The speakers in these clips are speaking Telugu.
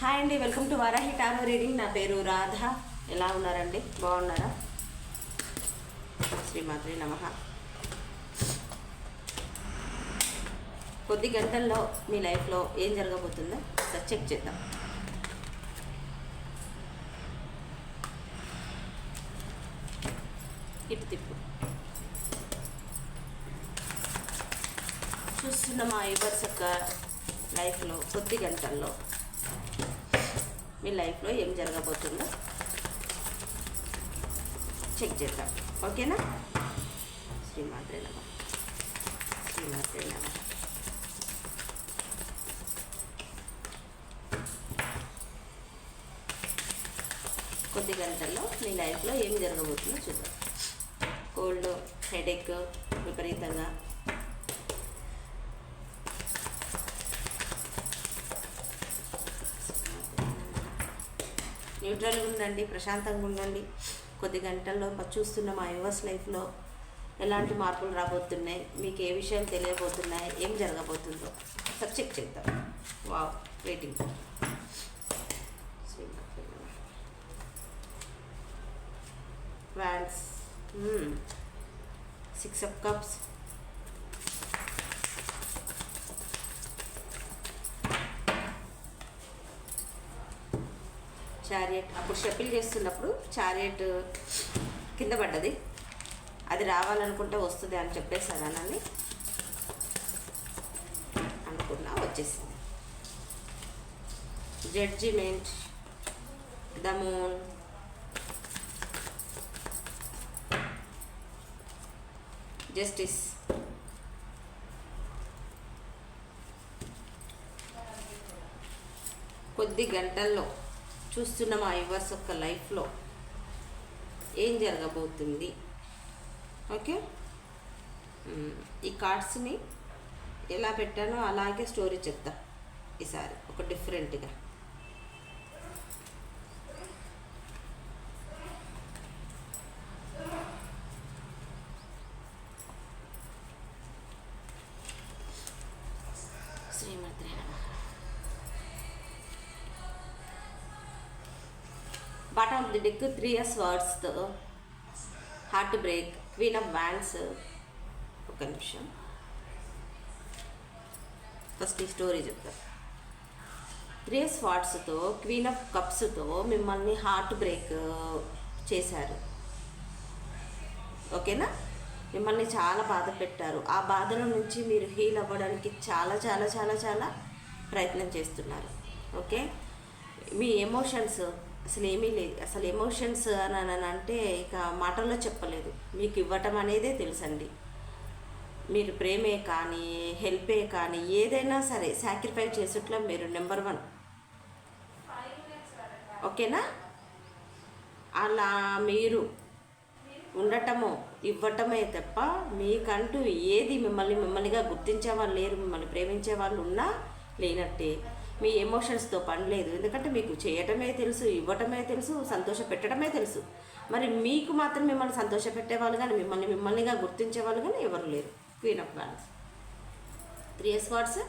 హాయ్ అండి welcome to Varahi tarot reading నా పేరు రాధ. ఎలా ఉన్నారండి? బాగున్నారా? శ్రీమాత్రి నమ. కొద్ది గంటల్లో మీ లైఫ్లో ఏం జరగబోతుందో ఒకసారి చెక్ చేద్దాం. ఇటు తిప్పు చూస్తున్న మా యువర్స్ యొక్క లైఫ్లో కొద్ది గంటల్లో మీ లైఫ్లో ఏం జరగబోతుందో చెక్ చేద్దాం. ఓకేనా? శ్రీమాత్రే నమ. శ్రీమాత్రే నమ. కొద్ది గంటల్లో మీ లైఫ్లో ఏం జరగబోతుందో చూద్దాం. కోల్డ్ హెడేక్ విపరీతంగా ఉండండి ప్రశాంతంగా ఉండండి. కొద్ది గంటల్లో చూస్తున్న మా యువర్స్ లైఫ్లో ఎలాంటి మార్పులు రాబోతున్నాయి మీకు ఏ విషయాలు తెలియబోతున్నాయి ఏం జరగబోతుందో సబ్ చెక్ చేద్దాం wow waiting wands six of cups chariot అప్పుడు షఫిల్ చేస్తున్నప్పుడు చారియట్ కింద పడ్డది. అది రావాలనుకుంటే వస్తుంది అని చెప్పేసానని అనుకున్నా వచ్చేసింది. జడ్జిమెంట్ ద మూన్ జస్టిస్ కొద్ది గంటల్లో చూస్తున్న మా యువర్స్ యొక్క లైఫ్లో. ఏం జరగబోతుంది? ఓకే? ఈ కార్డ్స్ని ఎలా పెట్టానో అలాగే స్టోరీ చెప్తా ఈసారి ఒక డిఫరెంట్గా bottom of the deck three years words heart break queen of wands ఒక నిమిషం ఫస్ట్ ఈ స్టోరీ చెప్తా త్రీ స్వాట్స్తో క్వీన్ ఆఫ్ కప్స్తో మిమ్మల్ని హార్ట్ బ్రేక్ చేశారు ఓకేనా మిమ్మల్ని చాలా బాధ పెట్టారు. ఆ బాధల నుంచి మీరు హీల్ అవ్వడానికి చాలా చాలా చాలా చాలా ప్రయత్నం చేస్తున్నారు. ఓకే మీ ఎమోషన్స్ అసలు ఏమీ లేదు. అసలు ఎమోషన్స్ అని అని అంటే ఇక మాటల్లో చెప్పలేదు. మీకు ఇవ్వటం అనేదే తెలుసండి. మీరు ప్రేమే కానీ హెల్పే కానీ ఏదైనా సరే సాక్రిఫై చేసేట్లో మీరు నెంబర్ వన్ ఓకేనా? అలా మీరు ఉండటము ఇవ్వటమే తప్ప మీకంటూ ఏది మిమ్మల్ని మిమ్మల్నిగా గుర్తించే వాళ్ళు లేరు మిమ్మల్ని ప్రేమించే వాళ్ళు ఉన్నా లేనట్టే. మీ ఎమోషన్స్తో పని లేదు. ఎందుకంటే మీకు చేయటమే తెలుసు ఇవ్వటమే తెలుసు సంతోష పెట్టడమే తెలుసు. మరి మీకు మాత్రం మిమ్మల్ని సంతోష పెట్టేవాళ్ళు కానీ మిమ్మల్ని మిమ్మల్నిగా గుర్తించే వాళ్ళు కానీ ఎవరు లేరు. Queen of balance three swords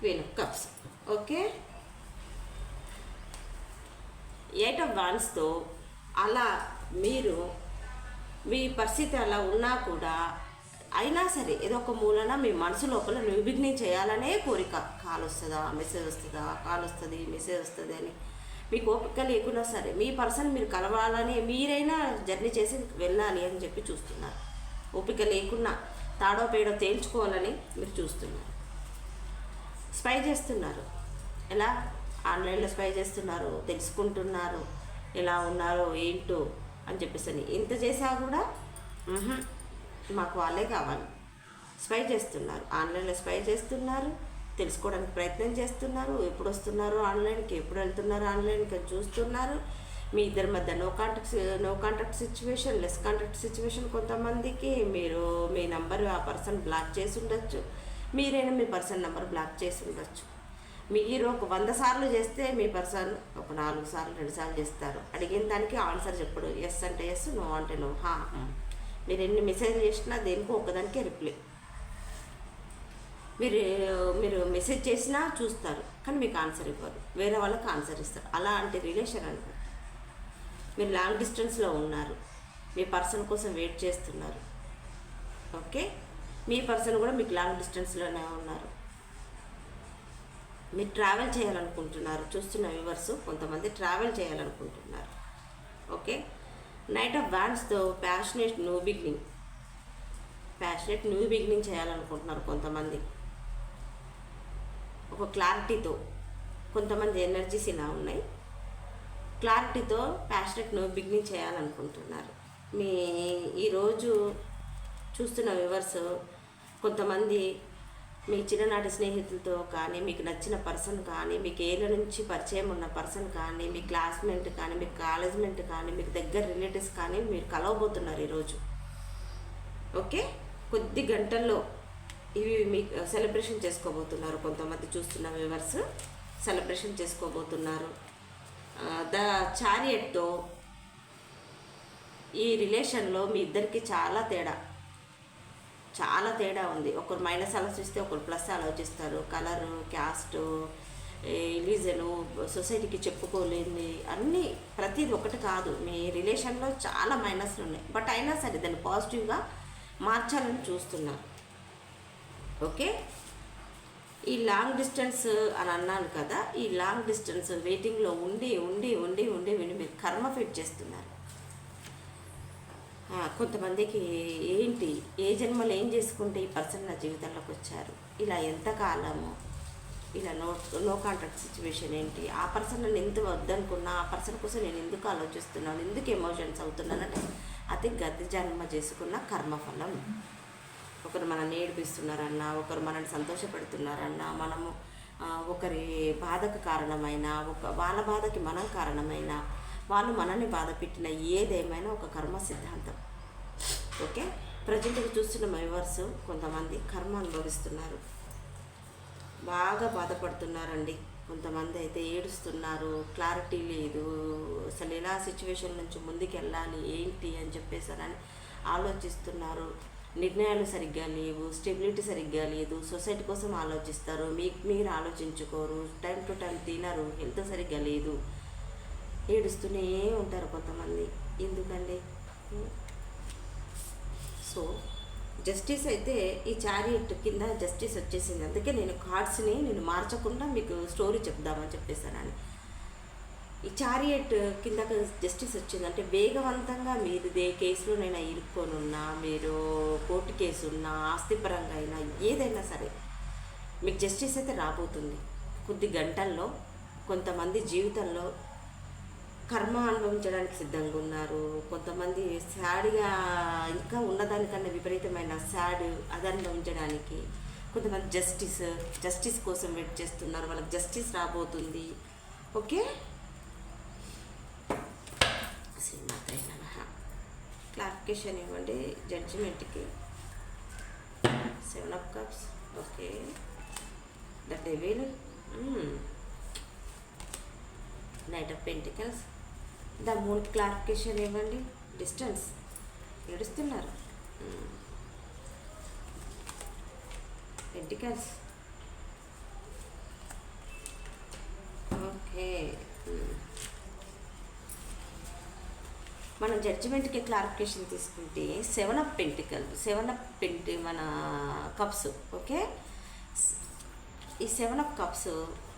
queen of cups okay eight of వాన్స్తో అలా మీరు మీ పరిస్థితి అలా ఉన్నా కూడా అయినా సరే ఏదో ఒక మూలన మీ మనసు లోపల నిర్విఘ్నం చేయాలనే కోరిక. కాల్ వస్తుందా మెసేజ్ వస్తుందా? కాల్ వస్తుంది మెసేజ్ వస్తుంది అని. మీకు ఓపిక లేకున్నా సరే మీ పర్సన్ మీరు కలవాలని మీరైనా జర్నీ చేసి వెళ్ళాలి అని చెప్పి చూస్తున్నారు. ఓపిక లేకున్నా తాడో పేడో తేల్చుకోవాలని మీరు చూస్తున్నారు. స్పై చేస్తున్నారు. ఎలా? ఆన్లైన్లో స్పై చేస్తున్నారు తెలుసుకుంటున్నారు ఎలా ఉన్నారో ఏంటో అని చెప్పేసి అని ఇంత చేసా కూడా మాకు వాళ్ళే కావాలి. స్పై చేస్తున్నారు. ఆన్లైన్లో స్పై చేస్తున్నారు. తెలుసుకోవడానికి ప్రయత్నం చేస్తున్నారు. ఎప్పుడు వస్తున్నారు ఆన్లైన్కి? ఎప్పుడు వెళ్తున్నారు ఆన్లైన్కి చూస్తున్నారు. మీ ఇద్దరి మధ్య no contact no contact situation less contact situation కొంతమందికి మీరు మీ నంబర్ ఆ పర్సన్ బ్లాక్ చేసి ఉండొచ్చు. మీరైనా మీ పర్సన్ నెంబర్ బ్లాక్ చేసి ఉండొచ్చు. మీరు ఒక వంద సార్లు చేస్తే మీ పర్సన్ ఒక నాలుగు సార్లు రెండు సార్లు చేస్తారు. అడిగిన దానికి ఆన్సర్ చెప్పడు. ఎస్ అంటే ఎస్ నో అంటే నో హా. మీరు ఎన్ని మెసేజ్ చేసినా దేనికో ఒకదానికే రిప్లై. మీరు మీరు మెసేజ్ చేసినా చూస్తారు కానీ మీకు ఆన్సర్ ఇవ్వరు. వేరే వాళ్ళకి ఆన్సర్ ఇస్తారు. అలాంటి రిలేషన్ అనుకో మీరు లాంగ్ డిస్టెన్స్లో ఉన్నారు. మీ పర్సన్ కోసం వెయిట్ చేస్తున్నారు. ఓకే? మీ పర్సన్ కూడా మీకు లాంగ్ డిస్టెన్స్లోనే ఉన్నారు. మీరు ట్రావెల్ చేయాలనుకుంటున్నారు. చూస్తున్న వ్యూవర్స్ కొంతమంది ట్రావెల్ చేయాలనుకుంటున్నారు. Okay? Knight of బ్యాండ్స్తో passionate new beginning passionate new beginning చేయాలనుకుంటున్నారు కొంతమంది. ఒక క్లారిటీతో కొంతమంది ఎనర్జీస్ ఇలా ఉన్నాయి. క్లారిటీతో ప్యాషనెట్ న్యూ బిగినింగ్ చేయాలనుకుంటున్నారు. మీ ఈరోజు చూస్తున్న వివర్స్ కొంతమంది మీ చిన్ననాటి స్నేహితులతో కానీ మీకు నచ్చిన పర్సన్ కానీ మీకు ఏళ్ళ నుంచి పరిచయం ఉన్న పర్సన్ కానీ మీ క్లాస్మేట్ కానీ మీ కాలేజ్మేట్ కానీ మీకు దగ్గర రిలేటివ్స్ కానీ మీరు కలవబోతున్నారు ఈరోజు. ఓకే? కొద్ది గంటల్లో ఇవి మీకు సెలబ్రేషన్ చేసుకోబోతున్నారు కొంతమంది చూస్తున్న వ్యూవర్స్. సెలబ్రేషన్ చేసుకోబోతున్నారు. ద చారియట్తో ఈ రిలేషన్లో మీ ఇద్దరికి చాలా తేడా. చాలా తేడా ఉంది. ఒకరు మైనస్ ఆలోచిస్తే ఒకరు ప్లస్ ఆలోచిస్తారు. కలరు క్యాస్ట్ రిలీజను సొసైటీకి చెప్పుకోలేని అన్నీ ప్రతిది ఒకటి కాదు. మీ రిలేషన్లో చాలా మైనస్లు ఉన్నాయి. బట్ అయినా సరే దాన్ని పాజిటివ్గా మార్చాలని చూస్తున్నారు ఓకే? ఈ లాంగ్ డిస్టెన్స్ అని అన్నాను కదా ఈ లాంగ్ డిస్టెన్స్ వెయిటింగ్లో ఉండి ఉండి ఉండి ఉండి ఉండి మీరు కర్మ ఫిట్ చేస్తున్నారు. కొంతమందికి ఏంటి ఏ జన్మలో ఏం చేసుకుంటే ఈ పర్సన్ నా జీవితంలోకి వచ్చారు? ఇలా ఎంతకాలము ఇలా నో నో కాంటాక్ట్ సిచ్యువేషన్ ఏంటి? ఆ పర్సన్ నన్ను ఎందుకు వద్దనుకున్నా? ఆ పర్సన్ కోసం నేను ఎందుకు ఆలోచిస్తున్నాను? ఎందుకు ఎమోషన్స్ అవుతున్నానంటే అది గత జన్మ చేసుకున్న కర్మఫలం. ఒకరు మనల్ని ఏడిపిస్తున్నారన్నా ఒకరు మనల్ని సంతోషపెడుతున్నారన్నా మనము ఒకరి బాధకు కారణమైన ఒక వాళ్ళ బాధకి మనం కారణమైన వాళ్ళు మనల్ని బాధ పెట్టిన ఏదేమైనా ఒక కర్మ సిద్ధాంతం. ఓకే? ప్రజెంట్గా చూస్తున్న మైవర్స్ కొంతమంది కర్మ అనుభవిస్తున్నారు. బాగా బాధపడుతున్నారండి. కొంతమంది అయితే ఏడుస్తున్నారు. క్లారిటీ లేదు. అసలు ఎలా సిచ్యువేషన్ నుంచి ముందుకు వెళ్ళాలి ఏంటి అని చెప్పేసారని ఆలోచిస్తున్నారు. నిర్ణయాలు సరిగ్గా లేవు. స్టెబిలిటీ సరిగ్గా లేదు. సొసైటీ కోసం ఆలోచిస్తారు. మీకు మీరు ఆలోచించుకోరు. టైం టు టైం తినరు. హెల్త్ సరిగ్గా లేదు. ఏడుస్తూనే ఉంటారు కొంతమంది. ఎందుకండి? సో జస్టిస్ అయితే ఈ చారియట్ కింద జస్టిస్ వచ్చేసింది. అందుకే నేను కార్డ్స్ని నేను మార్చకుండా మీకు స్టోరీ చెప్దామని చెప్పేసానని. ఈ చారియట్ కింద జస్టిస్ వచ్చింది అంటే వేగవంతంగా మీరు ఏ కేసులోనైనా ఇరుక్కొని ఉన్నా మీరు కోర్టు కేసు ఉన్నా ఆస్తిపరంగా అయినా ఏదైనా సరే మీకు జస్టిస్ అయితే రాబోతుంది. కొద్ది గంటల్లో కొంతమంది జీవితంలో కర్మ అనుభవించడానికి సిద్ధంగా ఉన్నారు. కొంతమంది శాడ్గా ఇంకా ఉన్నదానికన్నా విపరీతమైన శాడ్ అది అనుభవించడానికి కొంతమంది జస్టిస్ జస్టిస్ కోసం వెయిట్ చేస్తున్నారు. వాళ్ళకి జస్టిస్ రాబోతుంది. ఓకే? క్లారిఫికేషన్ ఇవ్వండి. జడ్జిమెంట్కి seven of cups okay. The devil knight of pentacles the మూడు క్లారిఫికేషన్ ఇవ్వండి డిస్టెన్స్. ఏడుస్తున్నారు. పెంటికల్స్. ఓకే. మనం జడ్జిమెంట్కి క్లారిఫికేషన్ తీసుకుంటే seven of pentacle seven of పెంటి మన కప్స్ ఓకే? ఈ సెవెన్ అప్ కప్స్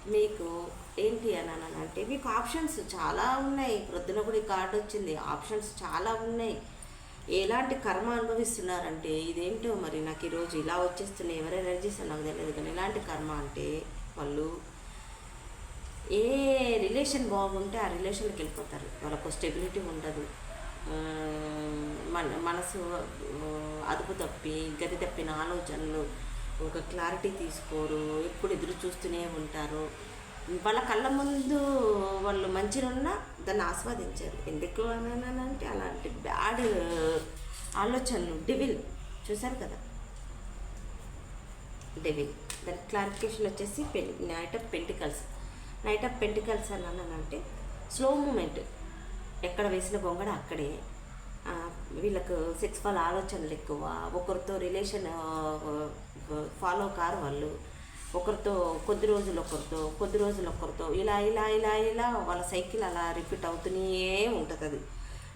మీకు ఏంటి అని అంటే మీకు ఆప్షన్స్ చాలా ఉన్నాయి. ప్రొద్దున కూడా ఈ కార్డు వచ్చింది. ఆప్షన్స్ చాలా ఉన్నాయి. ఎలాంటి కర్మ అనుభవిస్తున్నారంటే ఇదేంటో మరి నాకు ఈరోజు ఇలా వచ్చేస్తున్నాయి. ఎవరు ఎనర్జీస్ నాకు తెలియదు కానీ ఎలాంటి కర్మ అంటే వాళ్ళు ఏ రిలేషన్ బాగుంటే ఆ రిలేషన్కి వెళ్ళిపోతారు. వాళ్ళకు స్టెబిలిటీ ఉండదు. మన మనసు అదుపు తప్పి గది తప్పిన ఆలోచనలు ఒక క్లారిటీ తీసుకోరు ఎప్పుడు ఎదురు చూస్తూనే ఉంటారు. వాళ్ళ కళ్ళ ముందు వాళ్ళు మంచిగా ఉన్నా దాన్ని ఆస్వాదించారు. ఎందుకు అని అంటే అలాంటి బ్యాడ్ ఆలోచనలు డివిల్ చూశారు కదా? డెవిల్ దాని క్లారిఫికేషన్ వచ్చేసి pen knight of pentacles knight of pentacles అని అంటే స్లో మూమెంట్ ఎక్కడ వేసిన గొంగడ అక్కడే. వీళ్ళకు సెక్స్వల్ ఆలోచనలు ఎక్కువ. ఒకరితో రిలేషన్ ఫాలో కారు వాళ్ళు. ఒకరితో కొద్ది రోజులు ఒకరితో కొద్ది రోజులు ఒకరితో ఇలా ఇలా ఇలా ఇలా వాళ్ళ సైకిల్ అలా రిపీట్ అవుతూనే ఉంటుంది అది.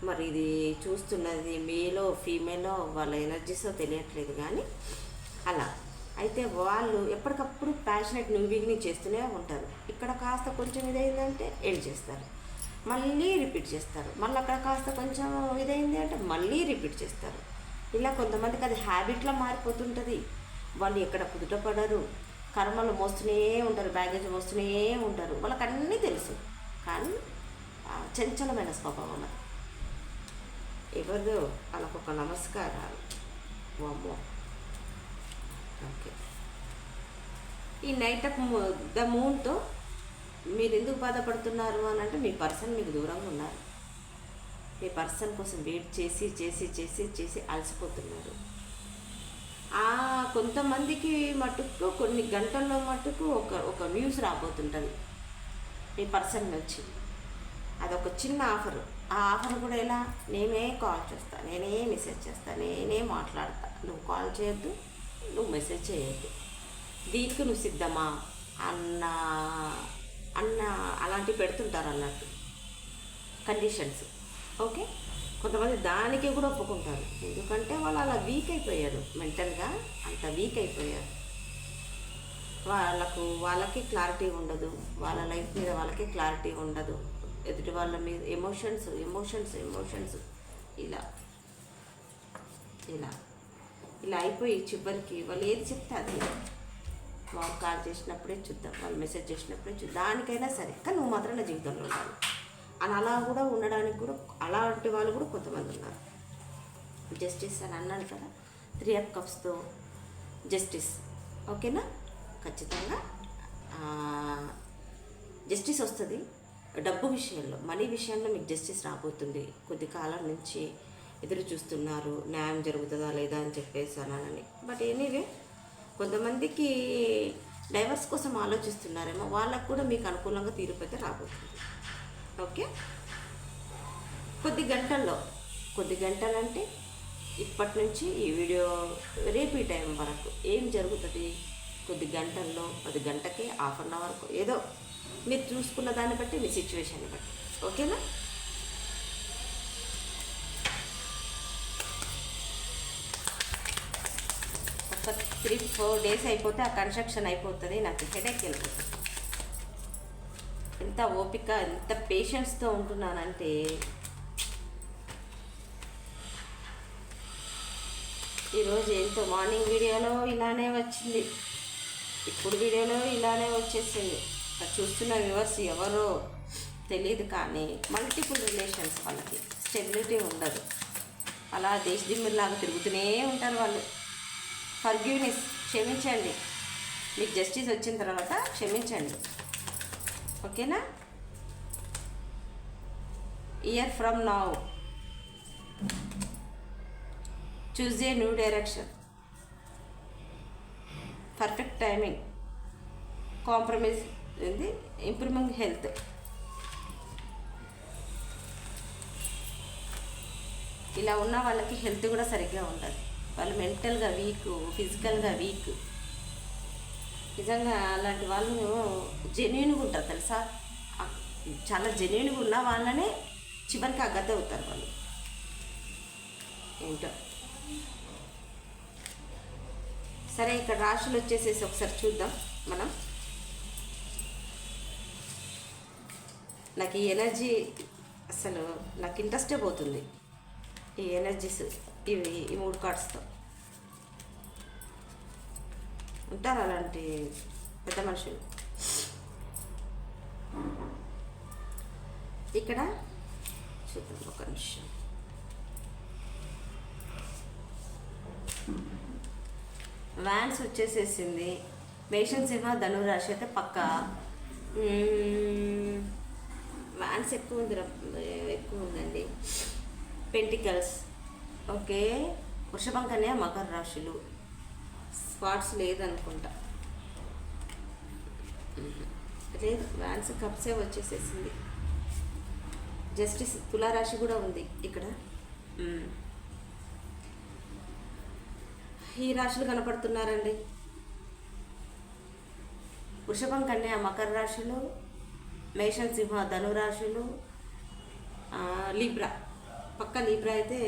మరి ఇది చూస్తున్నది మేలో ఫీమేలో వాళ్ళ ఎనర్జీసో తెలియట్లేదు కానీ అలా. అయితే వాళ్ళు ఎప్పటికప్పుడు ప్యాషనెట్ న్యూ బిగినింగ్ చేస్తూనే ఉంటారు. ఇక్కడ కాస్త కొంచెం ఇదైందంటే ఎండ్ చేస్తారు? మళ్ళీ రిపీట్ చేస్తారు. మళ్ళీ అక్కడ కాస్త కొంచెం ఇదైంది అంటే మళ్ళీ రిపీట్ చేస్తారు. ఇలా కొంతమందికి అది హ్యాబిట్లో మారిపోతుంటుంది. వాళ్ళు ఎక్కడ కుదుట పడరు. కర్మలు మోస్తూనే ఉంటారు. బ్యాగేజ్ మోస్తూనే ఉంటారు. వాళ్ళకి అన్నీ తెలుసు. కానీ చంచలమైన స్వభావం అది. ఎవరిదో వాళ్ళకొక నమస్కారాలు. వామ్మో. ఓకే. ఈ నైట్ ఆఫ్ ద మూన్తో మీరు ఎందుకు బాధపడుతున్నారు అని అంటే మీ పర్సన్ మీకు దూరంగా ఉన్నారు. మీ పర్సన్ కోసం వెయిట్ చేసి చేసి చేసి చేసి అలసిపోతున్నారు. ఆ కొంతమందికి మటుకు కొన్ని గంటల్లో మటుకు ఒక ఒక న్యూస్ రాబోతుంటుంది. మీ పర్సన్ నుంచి. అదొక చిన్న ఆఫర్. ఆ ఆఫర్ కూడా ఎలా? నేనే కాల్ చేస్తా నేనే మెసేజ్ చేస్తా నేనే మాట్లాడతా. నువ్వు కాల్ చేయొద్దు నువ్వు మెసేజ్ చేయొద్దు. దీనికి నువ్వు సిద్ధమా? అన్న అన్న అలాంటివి పెడుతుంటారు అన్నట్టు. కండిషన్స్ ఓకే కొంతమంది దానికి కూడా ఒప్పుకుంటారు. ఎందుకంటే వాళ్ళు అలా వీక్ అయిపోయారు. మెంటల్గా అంత వీక్ అయిపోయారు. వాళ్ళకు వాళ్ళకి క్లారిటీ ఉండదు. వాళ్ళ లైఫ్ మీద వాళ్ళకి క్లారిటీ ఉండదు. ఎదుటి వాళ్ళ మీద ఎమోషన్స్ ఎమోషన్స్ ఎమోషన్స్ ఇలా. ఇలా. ఇలా అయిపోయి చివరికి వాళ్ళు ఏది చెప్తే అది. మాకు కాల్ చేసినప్పుడే చూద్దాం వాళ్ళు మెసేజ్ చేసినప్పుడే చూద్దాం. దానికైనా సరే కానీ నువ్వు మాత్రం నా జీవితంలో ఉండాలి. అని అలా కూడా ఉండడానికి కూడా అలాంటి వాళ్ళు కూడా కొంతమంది ఉన్నారు. జస్టిస్ అని అన్నాను కదా త్రీ ఆఫ్ కప్స్తో జస్టిస్. ఓకేనా? ఖచ్చితంగా జస్టిస్ వస్తుంది. డబ్బు విషయంలో మనీ విషయంలో మీకు జస్టిస్ రాబోతుంది. కొద్ది కాలం నుంచి ఎదురు చూస్తున్నారు న్యాయం జరుగుతుందా లేదా అని చెప్పేసి అనాలని. బట్ ఎనీవే కొంతమందికి డైవర్స్ కోసం ఆలోచిస్తున్నారేమో వాళ్ళకు కూడా మీకు అనుకూలంగా తీరుపైతే రాబోతుంది. ఓకే? కొద్ది గంటల్లో కొద్ది గంటలంటే ఇప్పటి నుంచి ఈ వీడియో రేపు ఈ టైం వరకు ఏం జరుగుతుంది? కొద్ది గంటల్లో పది గంటకి హాఫ్ అన్ అవర్కు ఏదో మీరు చూసుకున్న దాన్ని బట్టి మీ సిచ్యువేషన్ బట్టి. ఓకేనా ఒక త్రీ ఫోర్ డేస్ అయిపోతే ఆ కన్స్ట్రక్షన్ అయిపోతుంది నాకు హెడేక్ వెళ్ళిపోతుంది ఎంత ఓపిక ఎంత పేషెన్స్తో ఉంటున్నానంటే. ఈరోజు ఎంతో మార్నింగ్ వీడియోలో ఇలానే వచ్చింది. ఇప్పుడు వీడియోలో ఇలానే వచ్చేసింది. అది చూస్తున్న వ్యూవర్స్ ఎవరో తెలియదు కానీ మల్టిపుల్ రిలేషన్స్ వాళ్ళకి. స్టెబిలిటీ ఉండదు. అలా దేశ దేశదిమ్మిలాగా తిరుగుతూనే ఉంటారు వాళ్ళు. ఫర్గ్యూనిస్ క్షమించండి. మీకు జస్టిస్ వచ్చిన తర్వాత క్షమించండి. ఓకేనా? Year from now choose a new direction. Perfect timing. Compromise ఏంది? Improving health. ఇలా ఉన్న వాళ్ళకి హెల్త్ కూడా సరిగ్గా ఉండదు వాళ్ళు మెంటల్గా వీక్ ఫిజికల్గా వీక్. నిజంగా అలాంటి వాళ్ళు జెన్యున్గా ఉంటారు తెలుసా? చాలా జెన్యున్గా ఉన్న వాళ్ళనే చివరికి అగ్గత అవుతారు వాళ్ళు. ఏంటో? సరే ఇక్కడ రాశులు వచ్చేసేసి ఒకసారి చూద్దాం మనం. నాకు ఈ ఎనర్జీ అసలు నాకు ఇంట్రెస్టే పోతుంది. ఈ ఎనర్జీస్. ఇవి ఈ మూడు కార్డ్స్తో ఉంటారు అలాంటి పెద్ద మనుషులు? ఇక్కడ? చూద్దాం ఒక నిమిషం. వ్యాన్స్ వచ్చేసేసింది. మేషన్ సింహ ధనురాశి అయితే పక్క. వ్యాన్స్ ఎక్కువ ఉంది ఎక్కువ ఉందండి. Pentacles okay. వృషభం కన్యా మకర రాశులు. స్పాట్స్ లేదనుకుంటా. లేదు వ్యాన్స్ కప్సే వచ్చేసేసింది. జస్టిస్ తులారాశి కూడా ఉంది ఇక్కడ. ఈ రాశులు కనపడుతున్నారండి. వృషభం కన్యా మకర రాశులు మేషం సింహ ధనురాశులు లిబ్రా. పక్క లిబ్రా అయితే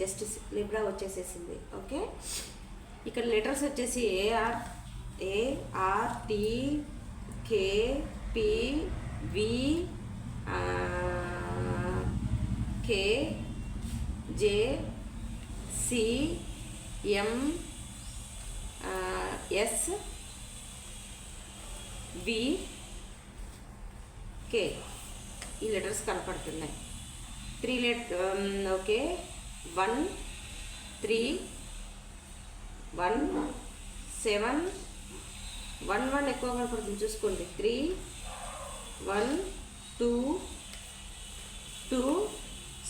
జస్టిస్ లిబ్రా వచ్చేసేసింది. ఓకే ఇక్కడ లెటర్స్ వచ్చేసి A R A R T K P V K J C M S V K ఈ లెటర్స్ కనపడుతున్నాయి. Three let okay one three one seven one one ఎక్కువ కనపడుతుంది చూసుకోండి. Three one two two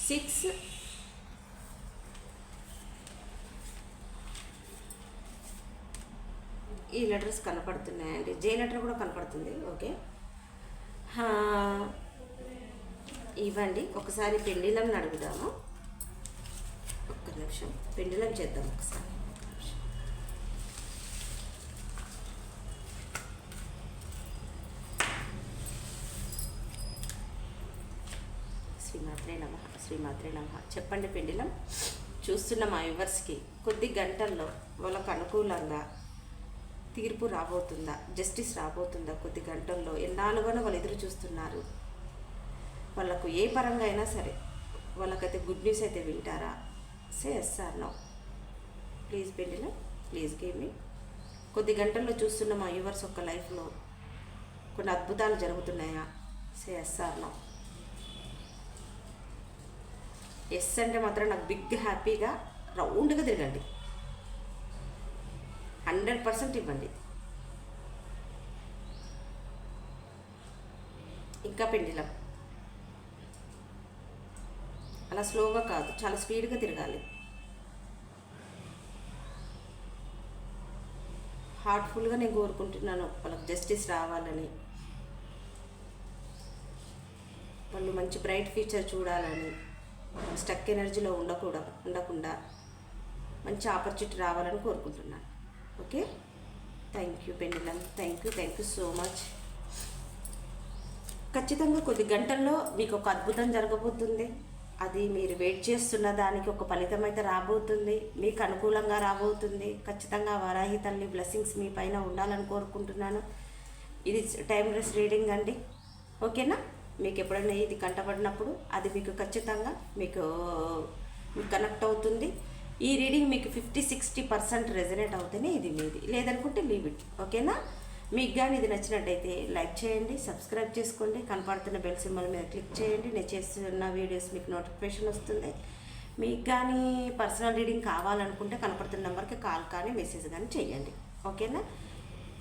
six ఈ లెటర్స్ కనపడుతున్నాయండి. జే లెటర్ కూడా కనపడుతుంది ఓకే ఇవ్వండి. ఒకసారి పెండిలం నడుగుదాము. ఒక్క నిమిషం. పెండిలం చేద్దాం ఒకసారి. శ్రీమాత్రే నమ శ్రీమాత్రే నమ. చెప్పండి పెండిలం. చూస్తున్న మా వ్యూవర్స్కి. కొద్ది గంటల్లో వాళ్ళకు అనుకూలంగా తీర్పు రాబోతుందా? జస్టిస్ రాబోతుందా? కొద్ది గంటల్లో ఎన్నాళ్ళుగానో వాళ్ళు ఎదురు చూస్తున్నారు. వాళ్ళకు ఏ పరంగా అయినా సరే వాళ్ళకైతే గుడ్ న్యూస్ అయితే వింటారా? Say yes or no please పెళ్ళిలో ప్లీజ్ గేమ్ మీ కొద్ది గంటల్లో చూస్తున్న మా యూవర్స్ యొక్క లైఫ్లో కొన్ని అద్భుతాలు జరుగుతున్నాయా? Say yes or no yes అంటే మాత్రం నాకు బిగ్ హ్యాపీగా రౌండ్గా తిరగండి. హండ్రెడ్ పర్సెంట్ ఇవ్వండి. ఇంకా పెండిలం. అలా స్లోగా కాదు చాలా స్పీడ్గా తిరగాలి. హార్ట్ఫుల్గా నేను కోరుకుంటున్నాను వాళ్ళకి జస్టిస్ రావాలని. వాళ్ళు మంచి బ్రైట్ ఫ్యూచర్ చూడాలని. స్టక్ ఎనర్జీలో ఉండకూడదు ఉండకుండా మంచి ఆపర్చునిటీ రావాలని కోరుకుంటున్నాను. Okay? Thank you pendulum thank you thank you so much. ఖచ్చితంగా కొద్ది గంటల్లో మీకు ఒక అద్భుతం జరగబోతుంది. అది మీరు వెయిట్ చేస్తున్న దానికి ఒక ఫలితం అయితే రాబోతుంది. మీకు అనుకూలంగా రాబోతుంది. ఖచ్చితంగా వరాహి తల్లి బ్లెస్సింగ్స్ మీ పైన ఉండాలని కోరుకుంటున్నాను. ఇది టైమ్లెస్ రీడింగ్ అండి. ఓకేనా? మీకు ఎప్పుడైనా ఇది కంటపడినప్పుడు అది మీకు ఖచ్చితంగా మీకు మీకు కనెక్ట్ అవుతుంది. ఈ రీడింగ్ మీకు ఫిఫ్టీ సిక్స్టీ పర్సెంట్ రెజనేట్ అవుతేనే ఇది మీది. లేదనుకుంటే లీవ్ ఇట్. ఓకేనా? మీకు కానీ ఇది నచ్చినట్టయితే లైక్ చేయండి సబ్స్క్రైబ్ చేసుకోండి కనపడుతున్న బెల్ సింబల్ మీద క్లిక్ చేయండి. నేను చేస్తున్న వీడియోస్ మీకు నోటిఫికేషన్ వస్తుంది. మీకు కానీ పర్సనల్ రీడింగ్ కావాలనుకుంటే కనపడుతున్న నెంబర్కి కాల్ కానీ మెసేజ్ కానీ చేయండి. ఓకేనా?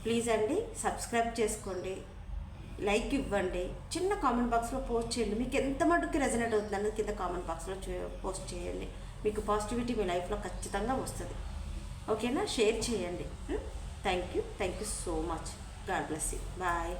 ప్లీజ్ అండి సబ్స్క్రైబ్ చేసుకోండి. లైక్ ఇవ్వండి. చిన్న కామెంట్ బాక్స్లో పోస్ట్ చేయండి. మీకు ఎంత మటుకు రెజనేట్ అవుతుంది అన్నది కింద కామెంట్ బాక్స్లో పోస్ట్ చేయండి. మీకు పాజిటివిటీ మీ లైఫ్లో ఖచ్చితంగా వస్తుంది. ఓకేనా? షేర్ చేయండి. Thank you. Thank you so much. God bless you. Bye.